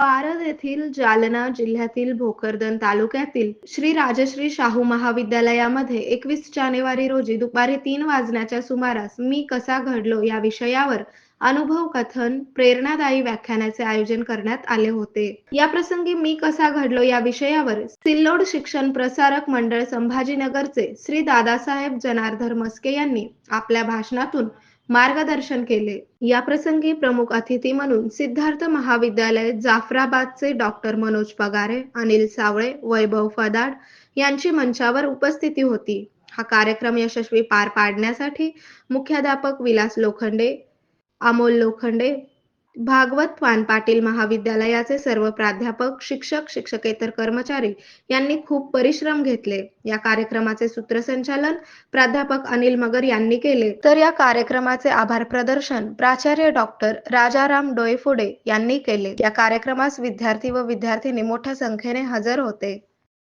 येथील जालना जिल्ह्यातील भोकरदन तालुक्यातील श्री राजश्री शाहू महाविद्यालयामध्ये एकवीस जानेवारी रोजी दुपारी तीन वाजण्याच्या सुमारास मी कसा घडलो या विषयावर अनुभव कथन प्रेरणादायी व्याख्यानाचे आयोजन करण्यात आले होते. या प्रसंगी मी कसा घडलो या विषयावर सिल्लोड शिक्षण प्रसारक मंडळ संभाजीनगरचे श्री दादासाहेब जनार्धर मस्के यांनी आपल्या भाषणातून मार्गदर्शन केले. या प्रसंगी प्रमुख अतिथी म्हणून सिद्धार्थ महाविद्यालय जाफराबादचे डॉक्टर मनोज पगारे अनिल सावळे वैभव फदाड यांची मंचावर उपस्थिती होती. हा कार्यक्रम यशस्वी पार पाडण्यासाठी मुख्याध्यापक विलास लोखंडे अमोल लोखंडे भागवत पान पाटील महाविद्यालयाचे सर्व प्राध्यापक शिक्षक शिक्षकेतर कर्मचारी यांनी खूप परिश्रम घेतले. या कार्यक्रमाचे सूत्रसंचालन प्राध्यापक अनिल मगर यांनी केले. तर या कार्यक्रमाचे आभार प्रदर्शन प्राचार्य डॉक्टर राजाराम डोईफोडे यांनी केले. या कार्यक्रमास विद्यार्थी व विद्यार्थिनी मोठ्या संख्येने हजर होते.